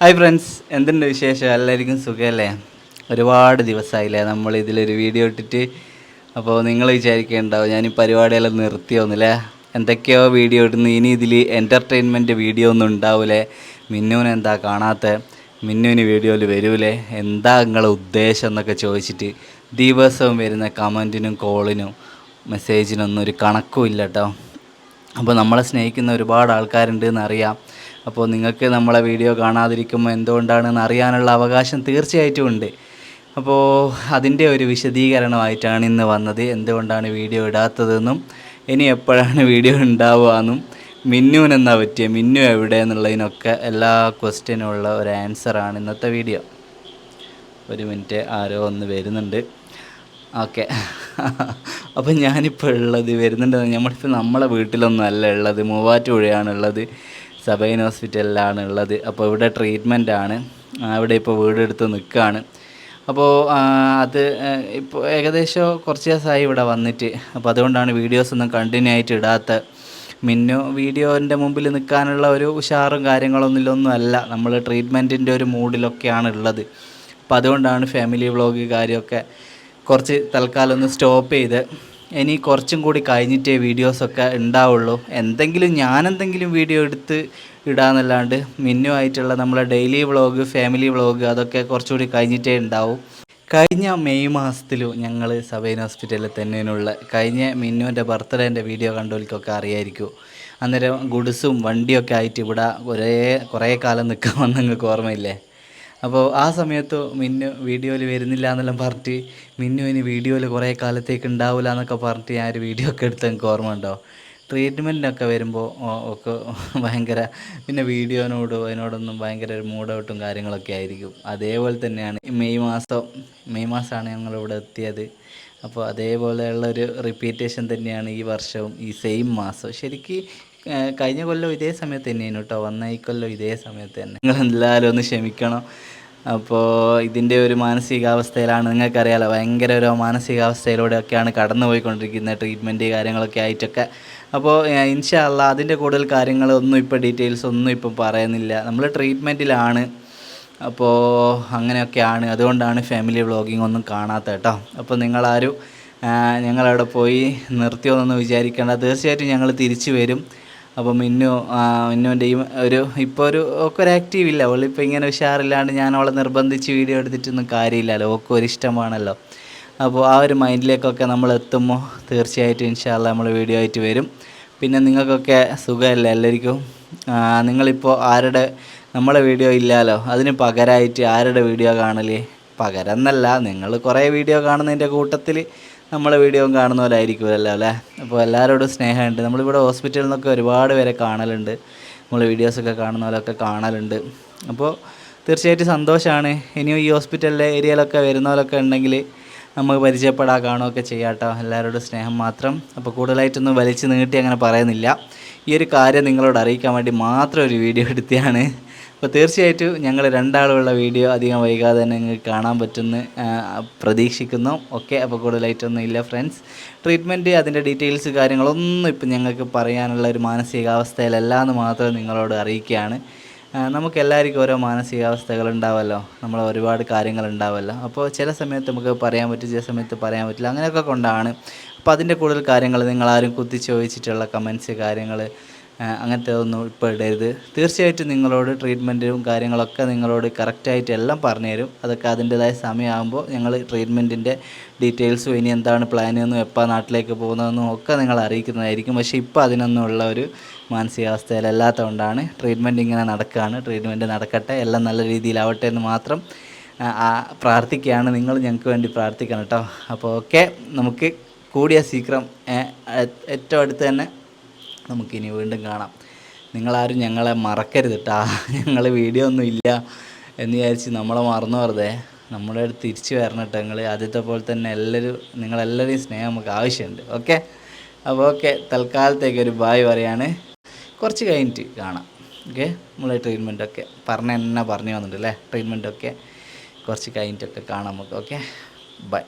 Hi friends എന്തുണ്ട് വിശേഷം? എല്ലാവർക്കും സുഖമല്ലേ? ഒരുപാട് ദിവസമായില്ലേ നമ്മൾ ഇതിലൊരു വീഡിയോ ഇട്ടിട്ട്. അപ്പോൾ നിങ്ങൾ വിചാരിക്കേണ്ടാവും ഞാൻ ഈ പരിപാടിയെല്ലാം നിർത്തിയോന്നില്ലേ? എന്തൊക്കെയോ വീഡിയോ ഇടുന്നു. ഇനി ഇതിൽ എന്റർടൈൻമെന്റ് വീഡിയോ ഒന്നും ഉണ്ടാവില്ലേ മിന്നുവിന് എന്താ കാണാത്ത? മിന്നുവിന് വീഡിയോയിൽ വരൂലേ? എന്താ നിങ്ങളെ ഉദ്ദേശം എന്നൊക്കെ ചോദിച്ചിട്ട് ദിവസവും വരുന്ന കമന്റിനും കോളിനും മെസ്സേജിനൊന്നും ഒരു കണക്കും ഇല്ല കേട്ടോ. അപ്പോൾ നമ്മളെ സ്നേഹിക്കുന്ന ഒരുപാട് ആൾക്കാരുണ്ട് എന്നറിയാം. അപ്പോൾ നിങ്ങൾക്ക് നമ്മളെ വീഡിയോ കാണാതിരിക്കുമ്പോൾ എന്തുകൊണ്ടാണെന്ന് അറിയാനുള്ള അവകാശം തീർച്ചയായിട്ടും ഉണ്ട്. അപ്പോൾ അതിന്റെ ഒരു വിശദീകരണമായിട്ടാണ് ഇന്ന് വന്നത്. എന്തുകൊണ്ടാണ് വീഡിയോ ഇടാത്തതെന്നും ഇനി എപ്പോഴാണ് വീഡിയോ ഉണ്ടാവുക എന്നും മിന്നുവിനെന്നാ പറ്റിയ മിന്നു എവിടെ എന്നുള്ളതിനൊക്കെ എല്ലാ ക്വസ്റ്റ്യനും ഉള്ള ഒരു ആൻസറാണ് ഇന്നത്തെ വീഡിയോ. ഒരു മിനിറ്റ് ആരോ ഒന്ന് വരുന്നുണ്ട്. ഓക്കെ. അപ്പം ഞാനിപ്പോൾ ഉള്ളത് വരുന്നുണ്ട് നമ്മളിപ്പോൾ നമ്മളെ വീട്ടിലൊന്നും അല്ല ഉള്ളത് മൂവാറ്റുപുഴയാണ് ഉള്ളത് സബൈൻ ഹോസ്പിറ്റലിലാണ് ഉള്ളത്. അപ്പോൾ ഇവിടെ ട്രീറ്റ്മെന്റ് ആണ്. അവിടെ ഇപ്പോൾ വീടെടുത്ത് നിൽക്കുകയാണ്. അപ്പോൾ അത് ഇപ്പോൾ ഏകദേശം കുറച്ച് ദിവസമായി ഇവിടെ വന്നിട്ട്. അപ്പോൾ അതുകൊണ്ടാണ് വീഡിയോസ് ഒന്നും കണ്ടിന്യൂ ആയിട്ട് ഇടാത്ത. മിന്നു വീഡിയോന്റെ മുമ്പിൽ നിൽക്കാനുള്ള ഒരു ഉഷാറും കാര്യങ്ങളൊന്നും ഒന്നും അല്ല. നമ്മൾ ട്രീറ്റ്മെന്റിന്റെ ഒരു മൂഡിലൊക്കെയാണ് ഉള്ളത്. അപ്പോൾ അതുകൊണ്ടാണ് ഫാമിലി വ്ളോഗ് കാര്യമൊക്കെ കുറച്ച് തൽക്കാലം ഒന്ന് സ്റ്റോപ്പ് ചെയ്ത് ഇനി കുറച്ചും കൂടി കഴിഞ്ഞിട്ടേ വീഡിയോസൊക്കെ ഉണ്ടാവുള്ളൂ. എന്തെങ്കിലും ഞാനെന്തെങ്കിലും വീഡിയോ എടുത്ത് ഇടാന്നല്ലാണ്ട് മിന്നുമായിട്ടുള്ള നമ്മളെ ഡെയിലി വ്ളോഗ് ഫാമിലി വ്ളോഗ് അതൊക്കെ കുറച്ചുകൂടി കഴിഞ്ഞിട്ടേ ഉണ്ടാവും. കഴിഞ്ഞ മെയ് മാസത്തിലും ഞങ്ങൾ സബൈൻ ഹോസ്പിറ്റലിൽ തന്നെയുള്ള കഴിഞ്ഞ മിന്നുവിന്റെ ബർത്ത്ഡേന്റെ വീഡിയോ കണ്ടവർക്കൊക്കെ അറിയായിരിക്കും. അന്നേരം ഗുഡ്സും വണ്ടിയൊക്കെ ആയിട്ട് ഇവിടെ ഒരേ കുറേ കാലം നിൽക്കാൻ നിങ്ങൾക്ക് ഓർമ്മയില്ലേ? അപ്പോൾ ആ സമയത്ത് മിന്നു വീഡിയോയിൽ വരുന്നില്ല എന്നെല്ലാം പറഞ്ഞിട്ട് മിന്നു ഇനി വീഡിയോയിൽ കുറേ കാലത്തേക്ക് ഉണ്ടാവില്ല എന്നൊക്കെ പറഞ്ഞിട്ട് ഞാൻ ഒരു വീഡിയോ ഒക്കെ എടുത്ത് എനിക്ക് ഓർമ്മ ഉണ്ടോ? ട്രീറ്റ്മെന്റിനൊക്കെ വരുമ്പോൾ ഒക്കെ ഭയങ്കര പിന്നെ വീഡിയോനോട് അതിനോടൊന്നും ഭയങ്കര ഒരു മൂഡൗട്ടും കാര്യങ്ങളൊക്കെ ആയിരിക്കും. അതേപോലെ തന്നെയാണ് മെയ് മാസം മെയ് മാസമാണ് ഞങ്ങളിവിടെ എത്തിയത്. അപ്പോൾ അതേപോലെയുള്ള ഒരു റിപ്പീറ്റേഷൻ തന്നെയാണ് ഈ വർഷവും ഈ സെയിം മാസം. ശരിക്ക് കഴിഞ്ഞ കൊല്ലം ഇതേ സമയത്ത് തന്നെയാണ് കേട്ടോ. വന്ന ഈ കൊല്ലം ഇതേ സമയത്ത് തന്നെ. നിങ്ങൾ ഒന്ന് ക്ഷമിക്കണം. അപ്പോൾ ഇതിന്റെ ഒരു മാനസികാവസ്ഥയിലാണ് നിങ്ങൾക്കറിയാലോ ഭയങ്കര ഒരു മാനസികാവസ്ഥയിലൂടെയൊക്കെയാണ് കടന്നു പോയിക്കൊണ്ടിരിക്കുന്നത് ട്രീറ്റ്മെന്റ് കാര്യങ്ങളൊക്കെ ആയിട്ടൊക്കെ. അപ്പോൾ ഇൻഷാല്ല അതിന്റെ കൂടുതൽ കാര്യങ്ങളൊന്നും ഇപ്പോൾ ഡീറ്റെയിൽസ് ഒന്നും ഇപ്പം പറയുന്നില്ല. നമ്മൾ ട്രീറ്റ്മെന്റിലാണ് അപ്പോൾ അങ്ങനെയൊക്കെയാണ്. അതുകൊണ്ടാണ് ഫാമിലി വ്ളോഗിംഗ് ഒന്നും കാണാത്ത കേട്ടോ. അപ്പോൾ നിങ്ങളാരും ഞങ്ങളവിടെ പോയി നിർത്തിയോന്നൊന്നും വിചാരിക്കേണ്ട. തീർച്ചയായിട്ടും ഞങ്ങൾ തിരിച്ചു വരും. അപ്പോൾ മിന്നു മിന്നുവിന്റെ ഈ ഒരു ഇപ്പോൾ ഒരു ഒക്കെ ഒരു ആക്റ്റീവ് ഇല്ല. അവളിപ്പോൾ ഇങ്ങനെ ഉഷാറില്ലാണ്ട് ഞാൻ അവളെ നിർബന്ധിച്ച് വീഡിയോ എടുത്തിട്ടൊന്നും കാര്യമില്ലല്ലോ. ഒക്കെ ഒരു ഇഷ്ടമാണല്ലോ. അപ്പോൾ ആ ഒരു മൈൻഡിലേക്കൊക്കെ നമ്മൾ എത്തുമ്പോൾ തീർച്ചയായിട്ടും ഇൻഷാല്ല നമ്മൾ വീഡിയോ ആയിട്ട് വരും. പിന്നെ നിങ്ങൾക്കൊക്കെ സുഖമല്ലേ എല്ലാവർക്കും? നിങ്ങളിപ്പോൾ ആരുടെ നമ്മളെ വീഡിയോ ഇല്ലല്ലോ. അതിന് പകരമായിട്ട് ആരുടെ വീഡിയോ കാണൽ? പകരം എന്നല്ല നിങ്ങൾ കുറേ വീഡിയോ കാണുന്നതിന്റെ കൂട്ടത്തിൽ നമ്മളെ വീഡിയോ കാണുന്ന പോലെ ആയിരിക്കുമല്ലോ അല്ലേ? അപ്പോൾ എല്ലാവരോടും സ്നേഹമുണ്ട്. നമ്മളിവിടെ ഹോസ്പിറ്റലിൽ നിന്നൊക്കെ ഒരുപാട് പേരെ കാണലുണ്ട്. നമ്മളെ വീഡിയോസൊക്കെ കാണുന്ന പോലെയൊക്കെ കാണലുണ്ട്. അപ്പോൾ തീർച്ചയായിട്ടും സന്തോഷമാണ്. ഇനിയും ഈ ഹോസ്പിറ്റലിലെ ഏരിയയിലൊക്കെ വരുന്നവരൊക്കെ ഉണ്ടെങ്കിൽ നമുക്ക് പരിചയപ്പെടാൻ കാണുകയൊക്കെ ചെയ്യാം കേട്ടോ. എല്ലാവരോടും സ്നേഹം മാത്രം. അപ്പോൾ കൂടുതലായിട്ടൊന്നും വലിച്ചു നീട്ടി അങ്ങനെ പറയുന്നില്ല. ഈ ഒരു കാര്യം നിങ്ങളോട് അറിയിക്കാൻ വേണ്ടി മാത്രം ഒരു വീഡിയോ എടുത്തതാണ്. അപ്പോൾ തീർച്ചയായിട്ടും ഞങ്ങൾ രണ്ടാളുള്ള വീഡിയോ അധികം വൈകാതെ തന്നെ നിങ്ങൾക്ക് കാണാൻ പറ്റുമെന്ന് പ്രതീക്ഷിക്കുന്നു. ഓക്കെ അപ്പോൾ കൂടുതലായിട്ടൊന്നും ഇല്ല ഫ്രണ്ട്സ് ട്രീറ്റ്മെന്റ് അതിന്റെ ഡീറ്റെയിൽസ് കാര്യങ്ങളൊന്നും ഇപ്പം ഞങ്ങൾക്ക് പറയാനുള്ള ഒരു മാനസികാവസ്ഥയിലല്ല എന്ന് മാത്രം നിങ്ങളോട് അറിയിക്കുകയാണ്. നമുക്ക് എല്ലാവർക്കും ഓരോ മാനസികാവസ്ഥകൾ ഉണ്ടാവുമല്ലോ നമ്മൾ ഒരുപാട് കാര്യങ്ങൾ ഉണ്ടാവുമല്ലോ അപ്പോൾ ചില സമയത്ത് നമുക്ക് പറയാൻ പറ്റും ചില സമയത്ത് പറയാൻ പറ്റില്ല. അങ്ങനെയൊക്കെ കൊണ്ടാണ്. അപ്പോൾ അതിന്റെ കൂടുതൽ കാര്യങ്ങൾ നിങ്ങളാരും കുത്തിച്ചോദിച്ചിട്ടുള്ള കമൻസ് കാര്യങ്ങൾ അങ്ങനത്തെ ഒന്നും ഇപ്പോൾ ഇടരുത്. തീർച്ചയായിട്ടും നിങ്ങളോട് ട്രീറ്റ്മെന്റും കാര്യങ്ങളൊക്കെ നിങ്ങളോട് കറക്റ്റായിട്ട് എല്ലാം പറഞ്ഞുതരും. അതൊക്കെ അതിന്റെതായ സമയമാകുമ്പോൾ ഞങ്ങൾ ട്രീറ്റ്മെന്റിന്റെ ഡീറ്റെയിൽസും ഇനി എന്താണ് പ്ലാൻ എന്നും എപ്പോൾ നാട്ടിലേക്ക് പോകുന്നതെന്നും ഒക്കെ നിങ്ങൾ അറിയിക്കുന്നതായിരിക്കും. പക്ഷേ ഇപ്പോൾ അതിനൊന്നുമുള്ള ഒരു മാനസികാവസ്ഥയിലല്ലാത്തതുകൊണ്ടാണ് ട്രീറ്റ്മെന്റ് ഇങ്ങനെ നടക്കുകയാണ്. ട്രീറ്റ്മെന്റ് നടക്കട്ടെ എല്ലാം നല്ല രീതിയിലാവട്ടെ എന്ന് മാത്രം പ്രാർത്ഥിക്കുകയാണ്. നിങ്ങൾ ഞങ്ങൾക്ക് വേണ്ടി പ്രാർത്ഥിക്കണം കേട്ടോ. അപ്പോൾ ഓക്കെ നമുക്ക് കൂടിയ ശീഘ്രം ഏറ്റവും അടുത്ത് തന്നെ നമുക്കിനി വീണ്ടും കാണാം. നിങ്ങളാരും ഞങ്ങളെ മറക്കരുത് കേട്ടാ ഞങ്ങൾ വീഡിയോ ഒന്നും ഇല്ല എന്ന് വിചാരിച്ച് നമ്മളെ മറന്നു വെറുതെ. നമ്മുടെ അടുത്ത് തിരിച്ചു വരണം കേട്ടോ നിങ്ങൾ ആദ്യത്തെ പോലെ തന്നെ എല്ലാവരും നിങ്ങളെല്ലാവരെയും സ്നേഹം നമുക്ക് ആവശ്യമുണ്ട്. ഓക്കെ? അപ്പോൾ ഓക്കെ. തൽക്കാലത്തേക്ക് ഒരു ബായ് പറയാണ്. കുറച്ച് കഴിഞ്ഞിട്ട് കാണാം. ഓക്കെ? നമ്മളെ ട്രീറ്റ്മെന്റൊക്കെ പറഞ്ഞ തന്നെ പറഞ്ഞു വന്നിട്ടുണ്ട് അല്ലേ ട്രീറ്റ്മെന്റൊക്കെ കുറച്ച് കഴിഞ്ഞിട്ടൊക്കെ കാണാം നമുക്ക്. ഓക്കെ? ബൈ